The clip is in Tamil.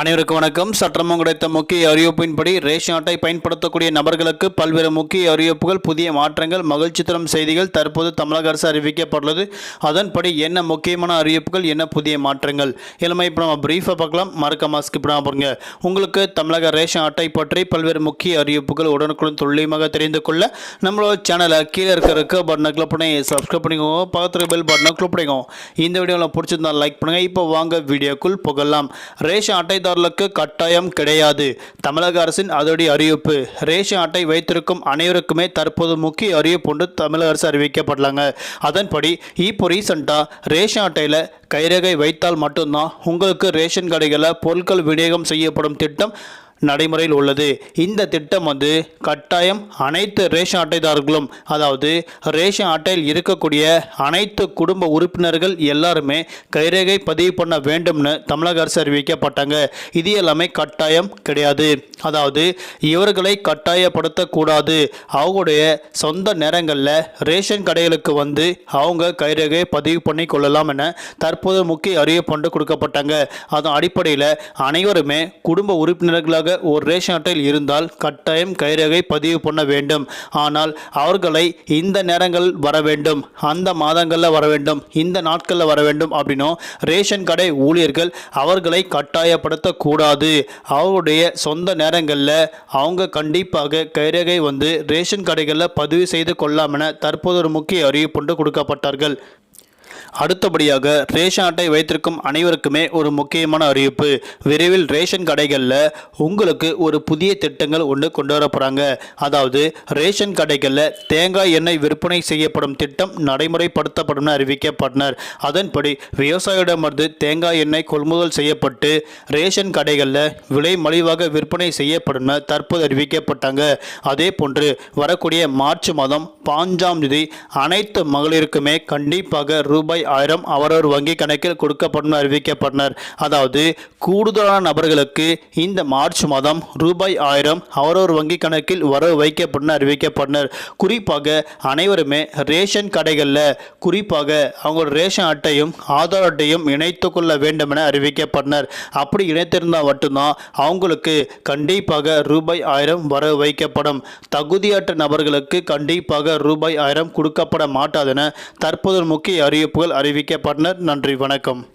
அனைவருக்கும் வணக்கம். சற்றமும் கிடைத்த முக்கிய அறிவிப்பின்படி ரேஷன் அட்டை பயன்படுத்தக்கூடிய நபர்களுக்கு பல்வேறு முக்கிய அறிவிப்புகள் புதிய மாற்றங்கள் மகிழ்ச்சி தரும் செய்திகள் தற்போது தமிழக அரசு அறிவிக்கப்பட்டுள்ளது. அதன்படி என்ன முக்கியமான அறிவிப்புகள் என்ன புதிய மாற்றங்கள்? இளமை இப்போ நம்ம பிரீஃபாக பார்க்கலாம். மறக்காம ஸ்கிப் பண்ணாம பாருங்க உங்களுக்கு தமிழக ரேஷன் அட்டை பற்றி பல்வேறு முக்கிய அறிவிப்புகள் உடனுக்குடன் துல்லியமாக தெரிந்து கொள்ள நம்மளோட சேனலை கீழே இருக்க இருக்க பட்டனை கிளிக் பண்ணி சப்ஸ்கிரைப் பண்ணிக்கோங்க பக்கத்தில் பெல் பட்டனை கிளிக் பண்ணிக்கோங்க இந்த வீடியோவில் பிடிச்சிருந்தா லைக் பண்ணுங்கள் இப்போ வாங்க வீடியோக்குள் புகழலாம் ரேஷன் அட்டை அட்டைதாரர்களுக்கு கட்டாயம் கிடையாது. தமிழக அரசின் அதோடைய அறிவிப்பு. ரேஷன் அட்டை வைத்திருக்கும் அனைவருக்குமே தற்போது முக்கிய அறிவிப்பு ஒன்று தமிழக அரசு அறிவிக்கப்படலாங்க அதன்படி இப்போ ரீசெண்டாக ரேஷன் அட்டையில் கைரேகை வைத்தால் மட்டும்தான் உங்களுக்கு ரேஷன் கடைகளில் பொருட்கள் விநியோகம் செய்யப்படும் திட்டம் நடைமுறையில் உள்ளது. இந்த திட்டம் வந்து கட்டாயம் அனைத்து ரேஷன் அட்டைதாரர்களும் அதாவது ரேஷன் அட்டையில் இருக்கக்கூடிய அனைத்து குடும்ப உறுப்பினர்கள் எல்லாருமே கைரேகை பதிவு பண்ண வேண்டும்னு தமிழக அரசு அறிவிக்கப்பட்டாங்க. இது எல்லாமே கட்டாயம் கிடையாது. அதாவது இவர்களை கட்டாயப்படுத்தக்கூடாது. அவங்களுடைய சொந்த நேரங்களில் ரேஷன் கடைகளுக்கு வந்து அவங்க கைரேகை பதிவு பண்ணி கொள்ளலாம் என தற்போது முக்கிய அறிவிப்பு கொடுக்கப்பட்டாங்க. அதன் அடிப்படையில் அனைவருமே குடும்ப உறுப்பினர்களாக ஒரு ரேஷன் அட்டையில் இருந்தால் கட்டாயம் கைரேகை பதிவு பண்ண வேண்டும். ஆனால் அவர்களை இந்த நேரங்கள் வர வேண்டும். அந்த மாதங்களில் வர வேண்டும். இந்த நாட்களில் வர வேண்டும் அப்படின்னும் ரேஷன் கடை ஊழியர்கள் அவர்களை கட்டாயப்படுத்தக்கூடாது. அவருடைய சொந்த நேரங்களில் அவங்க கண்டிப்பாக கைரேகை வந்து ரேஷன் கடைகளில் பதிவு செய்து கொள்ளலாம் என தற்போது ஒரு முக்கிய அறிவிப்பு கொடுக்கப்பட்டார்கள். அடுத்தபடியாக ரேஷன் அட்டை வைத்திருக்கும் அனைவருக்குமே ஒரு முக்கியமான அறிவிப்பு. விரைவில் ரேஷன் கடைகளில் உங்களுக்கு ஒரு புதிய திட்டங்கள் ஒன்று கொண்டு வர போகிறாங்க அதாவது ரேஷன் கடைகளில் தேங்காய் எண்ணெய் விற்பனை செய்யப்படும் திட்டம் நடைமுறைப்படுத்தப்படும் அறிவிக்கப்பட்டனர். அதன்படி விவசாயிடமிருந்து தேங்காய் எண்ணெய் கொள்முதல் செய்யப்பட்டு ரேஷன் கடைகளில் விலை மலிவாக விற்பனை செய்யப்படும் தற்போது அறிவிக்கப்பட்டாங்க. அதே போன்று வரக்கூடிய மார்ச் மாதம் பாஞ்சாம் தேதி அனைத்து மகளிருக்குமே கண்டிப்பாக ரூபாய் ஆயிரம் அவரவர் வங்கி கணக்கில் கொடுக்கப்படும் அறிவிக்கப்பட்டனர். அதாவது கூடுதலான நபர்களுக்கு இந்த மார்ச் மாதம் ரூபாய் ஆயிரம் அவரவர் வங்கி கணக்கில் வரவு வைக்கப்படும் அறிவிக்கப்பட்டனர். குறிப்பாக அனைவருமே ரேஷன் கடைகளில் குறிப்பாக அவங்களோட ரேஷன் அட்டையும் ஆதார் அட்டையும் இணைத்து கொள்ள வேண்டும் என அறிவிக்கப்பட்டனர். அப்படி இணைத்திருந்தால் மட்டும்தான் அவங்களுக்கு கண்டிப்பாக ரூபாய் ஆயிரம் வரவு வைக்கப்படும். தகுதியற்ற நபர்களுக்கு கண்டிப்பாக ரூபாய் ஆயிரம் கொடுக்கப்பட மாட்டாதென தற்போது முக்கிய அறிவிப்புகள் அறிவிக்கப்பட்டனர். நன்றி வணக்கம்.